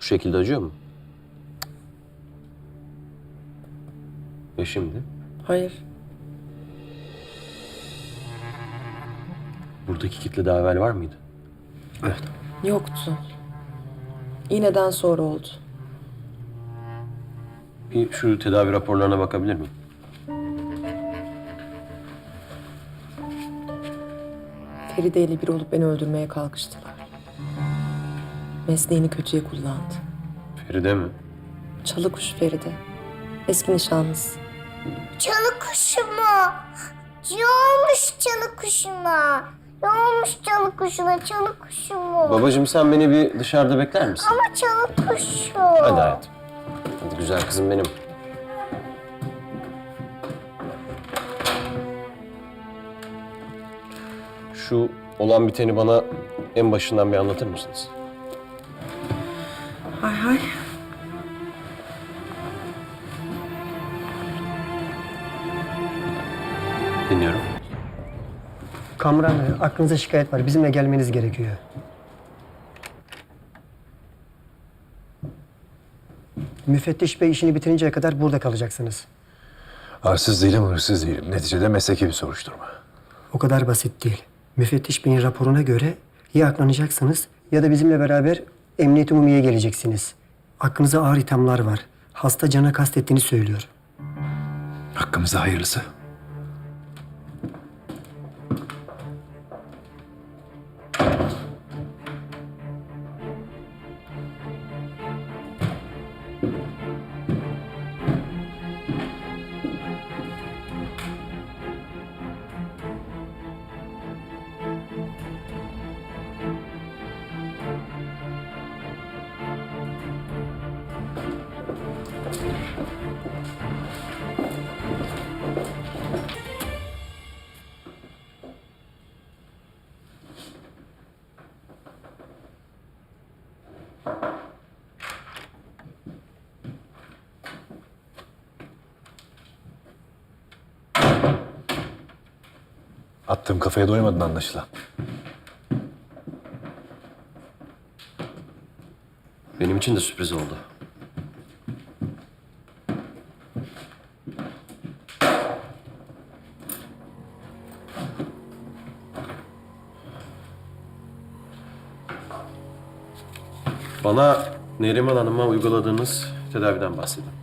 Bu şekilde acıyor mu? Ve şimdi? Hayır. Buradaki kitle daha evvel var mıydı? Evet. Yoktu. İğneden sonra oldu. Bir şu tedavi raporlarına bakabilir miyim? Feride ile bir olup beni öldürmeye kalkıştılar. Mesleğini kötüye kullandı. Feride mi? Çalı kuş Feride. Eski nişanlısı. Çalı kuşu mu? Ne olmuş çalı kuşuna? Ne olmuş çalı kuşuna? Çalı kuşu mu? Babacığım sen beni bir dışarıda bekler misin? Ama çalı kuşu. Hadi hayatım. Hadi güzel kızım benim. Şu olan biteni bana en başından bir anlatır mısınız? Hay hay. Dinliyorum. Kamran Bey, aklınıza şikayet var. Bizimle gelmeniz gerekiyor. Müfettiş Bey işini bitirinceye kadar burada kalacaksınız. Arsız değilim, hırsız değilim. Neticede mesleki bir soruşturma. O kadar basit değil. Müfettiş Bey'in raporuna göre ya aklanacaksınız ya da bizimle beraber Emniyet Umumiye'ye geleceksiniz. Aklınıza ağır ithamlar var. Hasta cana kastettiğini söylüyor. Hakkımızda hayırlısı. Attığım kafaya doymadın anlaşılan. Benim için de sürpriz oldu. Bana Neriman Hanım'a uyguladığınız tedaviden bahsedin.